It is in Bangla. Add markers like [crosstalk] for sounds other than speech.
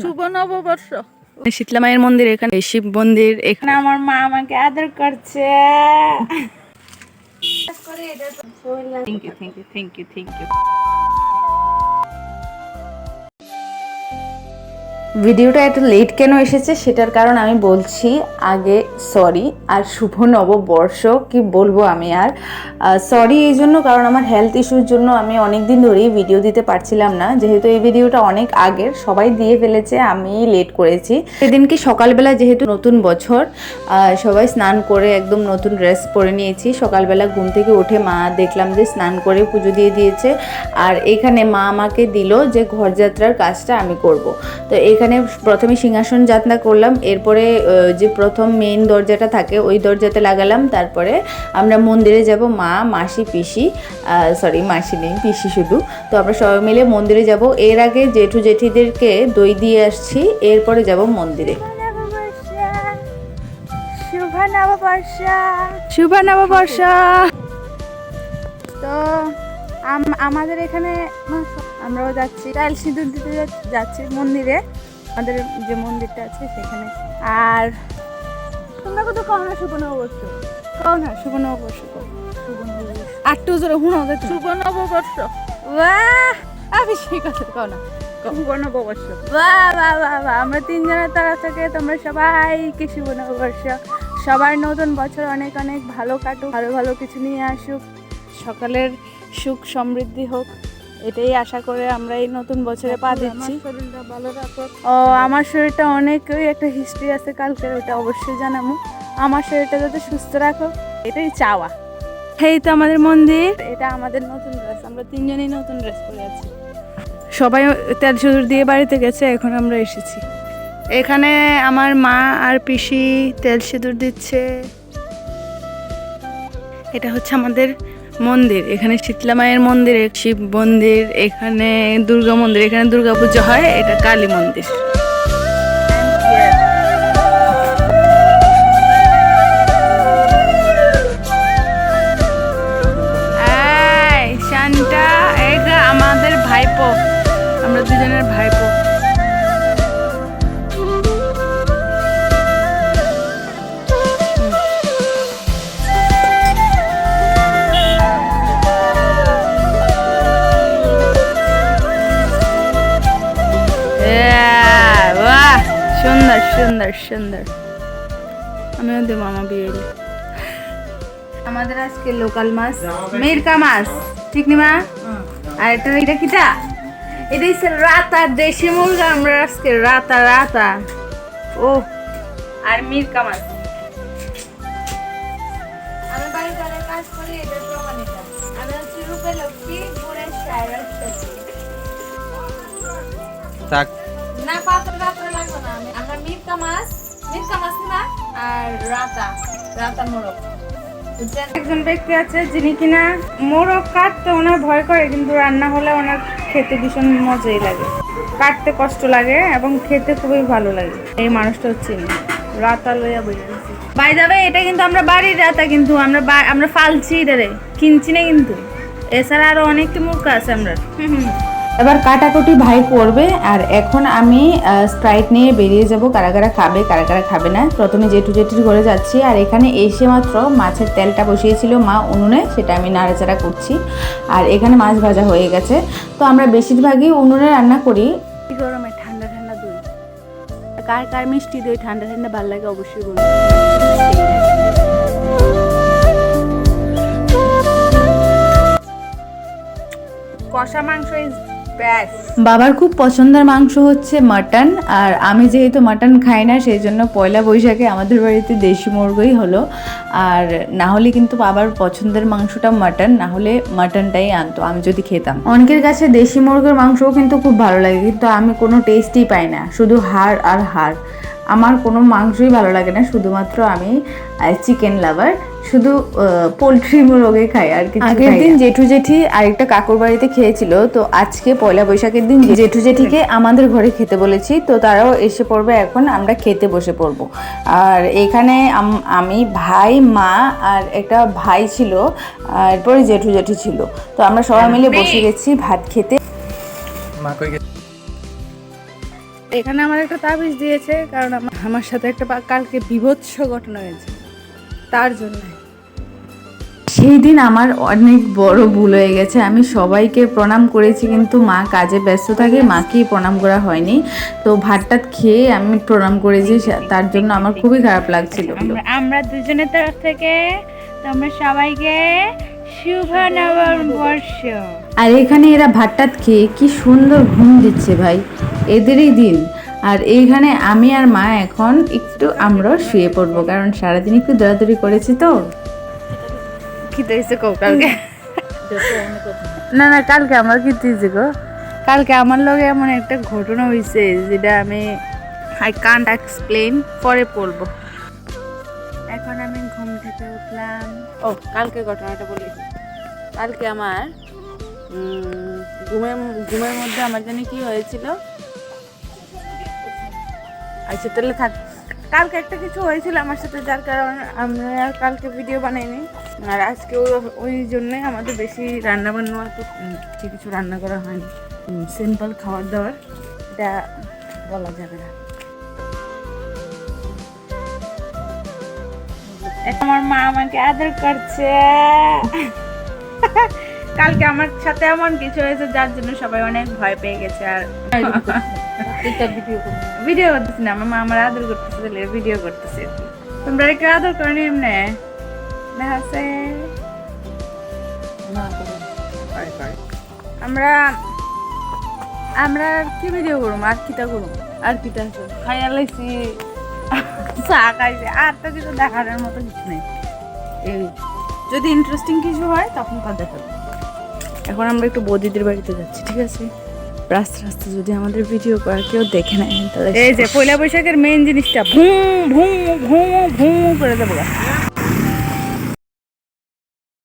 শুভ নববর্ষ। শীতলা মায়ের মন্দির এখানে শিব মন্দির এখানে। আমার মা আমাকে আদর করছে। Thank you thank you thank you thank you ভিডিওটা এত লেট কেন এসেছে সেটার কারণ আমি বলছি আগে সরি আর শুভ নববর্ষ, কি বলব আমি আর? সরি এই জন্য কারণ আমার হেলথ ইস্যুর জন্য আমি অনেক দিন ধরেই ভিডিও দিতে পারছিলাম না। যেহেতু এই ভিডিওটা অনেক আগের, সবাই দিয়ে ফেলেছে, আমি লেট করেছি। সেদিন কি সকালবেলা যেহেতু নতুন বছর সবাই স্নান করে একদম নতুন ড্রেস পরে নিয়েছি। সকালবেলা ঘুম থেকে উঠে মা দেখলাম যে স্নান করে পুজো দিয়ে দিয়েছে। আর এখানে মা আমাকে দিল যে ঘরযাত্রার কাজটা আমি করব। তো এখানে প্রথমে সিংহাসন যাত্রা করলাম এরপরে যে প্রথম মেইন দরজাটা থাকে ওই দরজাতে লাগালাম তারপরে আমরা মন্দিরে যাব মা মাসি পিসি সরি মাসি নেই পিসি শুধু। তো আমরা সবাই মিলে মন্দিরে যাব। এর আগে জেঠু জেঠিদেরকে দই দিয়ে আসছি এরপরে যাব মন্দিরে। শুভ নববর্ষ শুভ নববর্ষ তো আম- আমাদের এখানে আমরাও যাচ্ছি টাইল সিঁদুর দিতে যাচ্ছি মন্দিরে। আমাদের যে মন্দিরটা আছে সেখানে। আর তোমরা কত কও না শুভ নববর্ষ কও না কও শুভ নববর্ষ আটটু জোরে হুনো শুভ নববর্ষ বাহ! আমি সেই কথা কও না শুভ নববর্ষ বাহ বাহ বাহ বাহ। আমরা তিনজনের তরফ থেকে তোমরা সবাইকে শুভ নববর্ষ সবার নতুন বছর অনেক অনেক ভালো কাটুক ভালো ভালো কিছু নিয়ে আসুক। সকালের সুখ সমৃদ্ধি হোক। এটাই আশা করে আমরা এই নতুন বছরে পা দিচ্ছি। ও আমার শরীরটা অনেকই একটা হিস্ট্রি আছে কালকে ওটা অবশ্যই জানাব। আমার শরীরটা যাতে সুস্থ রাখো এটাই চাওয়া। এই তো আমাদের মন্দির। এটা আমাদের নতুন ড্রেস আমরা তিনজনেই নতুন ড্রেস পরে আছি। সবাই তেল সিঁদুর দিয়ে বাড়িতে গেছে এখন আমরা এসেছি। এখানে আমার মা আর পিসি তেল সিঁদুর দিচ্ছে। এটা হচ্ছে আমাদের মন্দির, এখানে শীতলা মায়ের মন্দির শিব মন্দির, এখানে দুর্গা মন্দির, এখানে দুর্গা পুজো হয়, এটা কালী মন্দির। আমাদের ভাইপো, আমরা দুজনের ভাইপো। সুন্দর সুন্দর সুন্দর। আমিও দেবো মামা বিয়ে আমাদের আজকে লোকাল মাছ মিরকা মাছ। ঠিক নি মা? আর এটা এটা কিটা? এটা হচ্ছে রাতা দেশি মুরগা আমরা আজকে রাতা রাতা। ও আর মিরকা মাছ। আমি বাড়িতে অনেক কাজ করি এটার প্রমাণ এটা আমি হচ্ছে রূপে লক্ষ্মী গুড়ের সাইরাস থাক। না পাত্র রাত্রে আমরা মাছ মিরকা মাছ না আর রাতা রাতা মোরগ। একজন ব্যক্তি আছে যিনি কিনা মোরগ কাটতে ওনার ভয় করে কিন্তু রান্না হলে ওনার খেতে ভীষণ মজাই লাগে। কাটতে কষ্ট লাগে এবং খেতে খুবই ভালো লাগে। এই মানুষটা হচ্ছে রাতা লইয়া বই বাই যাবে এটা কিন্তু আমরা বাড়ির রাতা কিন্তু আমরা আমরা ফালছি এটারে। কিনছি না কিন্তু। এছাড়া আরও অনেকটি মুরগা আছে আমরা। হুম হুম। এবার কাটাকুটি ভাই করবে, আর এখন আমি স্প্রাইট নিয়ে বেরিয়ে যাব। কারা কারা খাবে, কারা কারা খাবে না। প্রথমে জেঠু জেঠির ঘরে যাচ্ছি, আর এখানে এসে মাত্র মাছের তেলটা বসিয়েছিল মা উনুনে, সেটা আমি নাড়াচাড়া করছি। আর এখানে মাছ ভাজা হয়ে গেছে। তো আমরা বেশিরভাগই উনুনে রান্না করি। গরমে? ঠান্ডা ঠান্ডা দই। কার কার মিষ্টি দই ঠান্ডা ঠান্ডা ভালো লাগে অবশ্যই বলুন। কষা মাংস ইজ বাবার খুব পছন্দের মাংস হচ্ছে মাটন, আর আমি যেহেতু মাটন খাই না, সেই জন্য পয়লা বৈশাখে আমাদের বাড়িতে দেশি মুরগই হলো। আর না হলে কিন্তু বাবার পছন্দের মাংসটা মাটন, না হলে মাটনটাই আনতো, আমি যদি খেতাম। অনেকের কাছে দেশি মুরগির মাংসও কিন্তু খুব ভালো লাগে, কিন্তু আমি কোনো টেস্টই পাই না, শুধু হাড় আর হাড়। আমার কোনো মাংসই ভালো লাগে না শুধুমাত্র আমি চিকেন লাভার শুধু পোলট্রি মুরগে খাই আর কি আগের দিন জেঠু জেঠি আরেকটা কাকুর বাড়িতে খেয়েছিল তো আজকে পয়লা বৈশাখের দিন জেঠু জেঠিকে আমাদের ঘরে খেতে বলেছি তো তারাও এসে পড়বে এখন আমরা খেতে বসে পড়ব। আর এখানে আমি ভাই মা আর একটা ভাই ছিল আর এরপরে জেঠু জেঠি ছিল। তো আমরা সবাই মিলে বসে গেছি ভাত খেতে। মা কই গেছে? এখানে আমার একটা তাবিজ দিয়েছে কারণ আমার আমার সাথে একটা কালকে বিভৎস ঘটনা হয়েছে। তার জন্য। সেই দিন আমার অনেক বড় ভুল হয়ে গেছে। আমি সবাইকে প্রণাম করেছি কিন্তু মা কাজে ব্যস্ত থাকে মাকেই প্রণাম করা হয়নি। তো ভাতটাত খেয়ে আমি প্রণাম করেছি তার জন্য আমার খুবই খারাপ লাগছিল। আমরা দুজনের তরফ থেকে তোমরা সবাইকে শুভ নববর্ষ আর এখানে এরা ভাতটাত খেয়ে কি সুন্দর ঘুম দিচ্ছে ভাই। এদেরই দিন। আর এইখানে আমি আর মা এখন একটু আমরা শুয়ে পড়ব কারণ সারাদিন একটু দৌড়াদৌড়ি করেছি তো। দিয়েছে কো কালকে। না না কালকে আমার কি দিয়েছে গো। কালকে আমার লগে এমন একটা ঘটনা হয়েছে যেটা আমি আই কান্ট এক্সপ্লেন পরে পড়ব। এখন আমি ঘুম থেকে উঠলাম। ও কালকে ঘটনাটা বলি। কালকে আমার ঘুমের ঘুমের মধ্যে আমার জানি কি হয়েছিল? আচ্ছা তাহলে থাক কালকে একটা কিছু হয়েছিল আমার সাথে, যার কারণে আমরা আর কালকে ভিডিও বানাইনি। আর আজকে ওই- জন্যে আমাদের বেশি রান্না বান্না তো কিছু রান্না করা হয়নি। সিম্পল খাবার দাবার, এটা বলা যাবে না। আমার মা আমাকে আদর করছে। কালকে আমার সাথে এমন কিছু হয়েছে যার জন্য সবাই অনেক ভয় পেয়ে গেছে আর [laughs] ভিডিও করতেছি না আমার মা আমার আদর করতেছে তাহলে ভিডিও করতেছে। কি। তোমরা একটু আদর করে নি এমনি? না আছে আমরা আমরা আর কি ভিডিও করুম আর কিটা করুম আর কিটা? আছে খাইয়া লাইছি। চা খাইছি। আর তো কিছু দেখানোর মতো কিছু নেই। এই যদি ইন্টারেস্টিং কিছু হয় তখন তা দেখাবো। এখন আমরা একটু বৌদিদের বাড়িতে যাচ্ছি ঠিক আছে? রাস্তা রাস্তা যদি আমাদের ভিডিও করা, কেউ দেখে নেয়, তাহলে এই যে পয়লা বৈশাখের মেইন জিনিসটা ভুম ভুম ভুম ভুম করে দেবো।